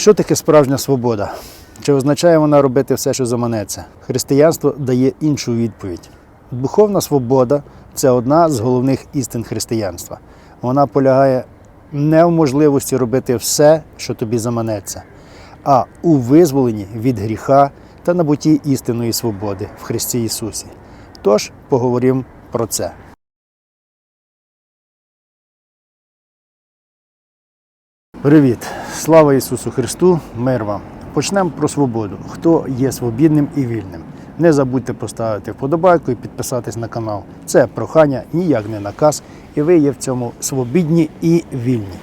Що таке справжня свобода? Чи означає вона робити все, що заманеться? Християнство дає іншу відповідь. Духовна свобода це одна з головних істин християнства. Вона полягає не в можливості робити все, що тобі заманеться, а у визволенні від гріха та набутті істинної свободи в Христі Ісусі. Тож поговоримо про це. Привіт! Слава Ісусу Христу! Мир вам! Почнемо про свободу. Хто є свобідним і вільним? Не забудьте поставити вподобайку і підписатись на канал. Це прохання, ніяк не наказ, і ви є в цьому свобідні і вільні.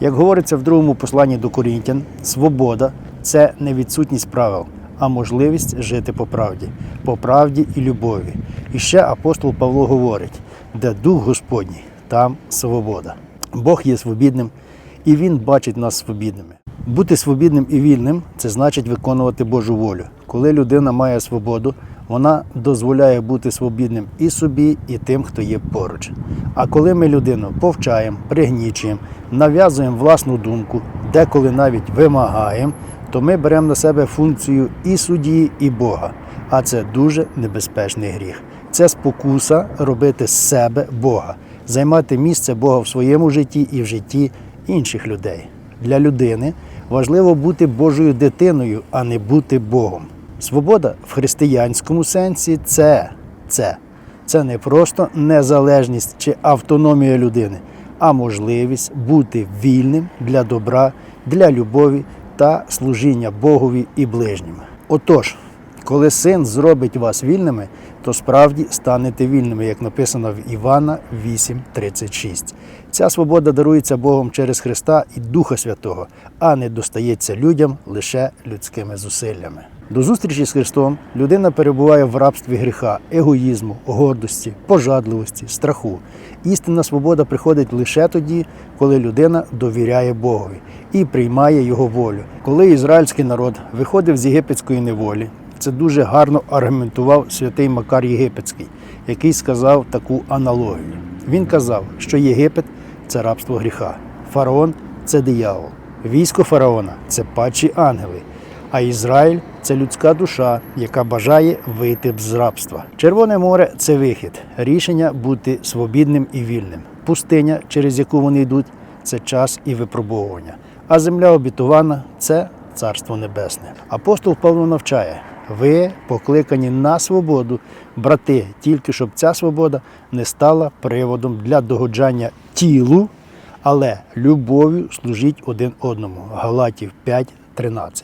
Як говориться в другому посланні до Корінтян, свобода це не відсутність правил, а можливість жити по правді, по правді і любові. І ще апостол Павло говорить: де дух Господній, там свобода. Бог є свобідним, і Він бачить нас свобідними. Бути свобідним і вільним це значить виконувати Божу волю. Коли людина має свободу, вона дозволяє бути свобідним і собі, і тим, хто є поруч. А коли ми людину повчаємо, пригнічуємо, нав'язуємо власну думку, деколи навіть вимагаємо, то ми беремо на себе функцію і судді, і Бога. А це дуже небезпечний гріх. Це спокуса робити з себе Бога, займати місце Бога в своєму житті і в житті інших людей. Для людини важливо бути Божою дитиною, а не бути Богом. Свобода в християнському сенсі це, це, це не просто незалежність чи автономія людини, а можливість бути вільним для добра, для любові та служіння Богові і ближнім. Отож, коли син зробить вас вільними, то справді станете вільними, як написано в Івана 8:36. Ця свобода дарується Богом через Христа і Духа Святого, а не достається людям лише людськими зусиллями. До зустрічі з Христом людина перебуває в рабстві гріха, егоїзму, гордості, пожадливості, страху. Істинна свобода приходить лише тоді, коли людина довіряє Богові і приймає його волю. Коли ізраїльський народ виходив з єгипетської неволі, це дуже гарно аргументував святий Макар Єгипетський, який сказав таку аналогію. Він казав, що Єгипет це рабство гріха, фараон це диявол, військо фараона це падші ангели, а Ізраїль це людська душа, яка бажає вийти з рабства. Червоне море це вихід, рішення бути свобідним і вільним. Пустиня, через яку вони йдуть, це час і випробовування. А земля обітована це царство небесне. Апостол Павло навчає. Ви покликані на свободу, брати, тільки щоб ця свобода не стала приводом для догоджання тілу, але любов'ю служіть один одному. Галатів 5.13.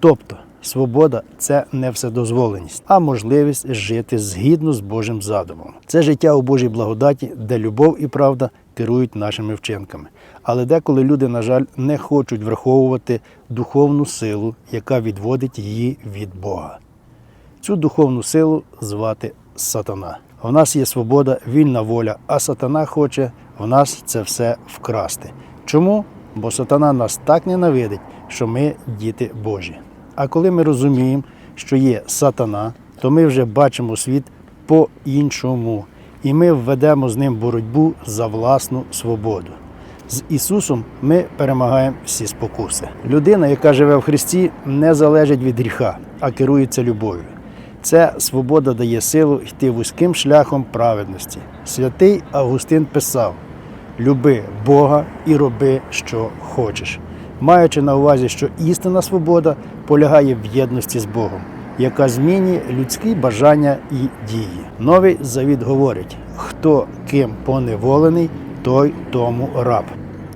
Тобто свобода це не вседозволеність, а можливість жити згідно з Божим задумом. Це життя у Божій благодаті, де любов і правда керують нашими вчинками. Але деколи люди, на жаль, не хочуть враховувати духовну силу, яка відводить її від Бога. Цю духовну силу звати сатана. У нас є свобода, вільна воля, а сатана хоче в нас це все вкрасти. Чому? Бо сатана нас так ненавидить, що ми діти Божі. А коли ми розуміємо, що є сатана, то ми вже бачимо світ по-іншому, і ми введемо з ним боротьбу за власну свободу. З Ісусом ми перемагаємо всі спокуси. Людина, яка живе в Христі, не залежить від гріха, а керується любов'ю. Ця свобода дає силу йти вузьким шляхом праведності. Святий Августин писав: люби Бога і роби, що хочеш, маючи на увазі, що істинна свобода полягає в єдності з Богом, яка змінює людські бажання і дії. Новий завіт говорить: хто ким поневолений, той тому раб.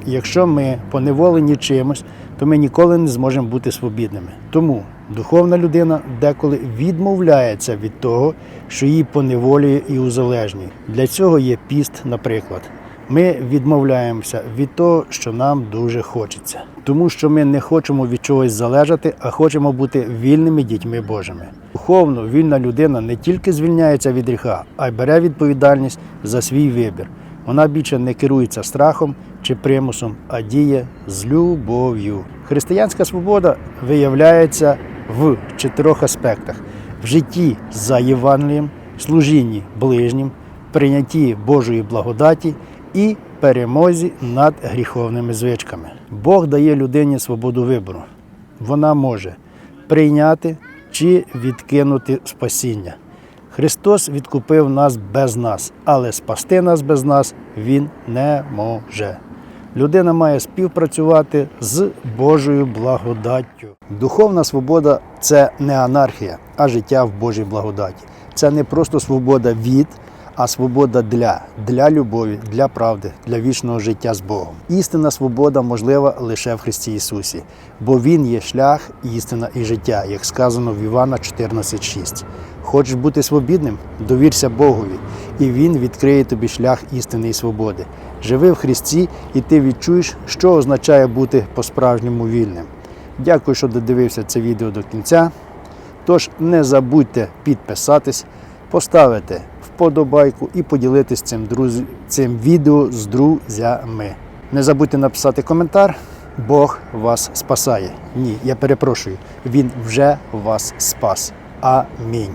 Якщо ми поневолені чимось, то ми ніколи не зможемо бути свобідними. Тому духовна людина деколи відмовляється від того, що її поневолює і узалежнює. Для цього є піст, наприклад. Ми відмовляємося від того, що нам дуже хочеться, тому що ми не хочемо від чогось залежати, а хочемо бути вільними дітьми Божими. Духовно вільна людина не тільки звільняється від гріха, а й бере відповідальність за свій вибір. Вона більше не керується страхом чи примусом, а діє з любов'ю. Християнська свобода виявляється в чотирьох аспектах: в житті за Євангелієм, служінні ближнім, прийнятті Божої благодаті і перемозі над гріховними звичками. Бог дає людині свободу вибору. Вона може прийняти чи відкинути спасіння. Христос відкупив нас без нас, але спасти нас без нас Він не може. Людина має співпрацювати з Божою благодаттю. Духовна свобода це не анархія, а життя в Божій благодаті. Це не просто свобода від, а свобода для, для любові, для правди, для вічного життя з Богом. Істинна свобода можлива лише в Христі Ісусі, бо Він є шлях, істина і життя, як сказано в Івана 14,6. Хочеш бути свобідним? Довірся Богові, і Він відкриє тобі шлях істини і свободи. Живи в Христі, і ти відчуєш, що означає бути по-справжньому вільним. Дякую, що додивився це відео до кінця. Тож не забудьте підписатись, поставити вподобайку і поділитись цим, друзі, цим відео з друзями. Не забудьте написати коментар. Бог вас спасає. Ні, я перепрошую, Він вже вас спас. Амінь.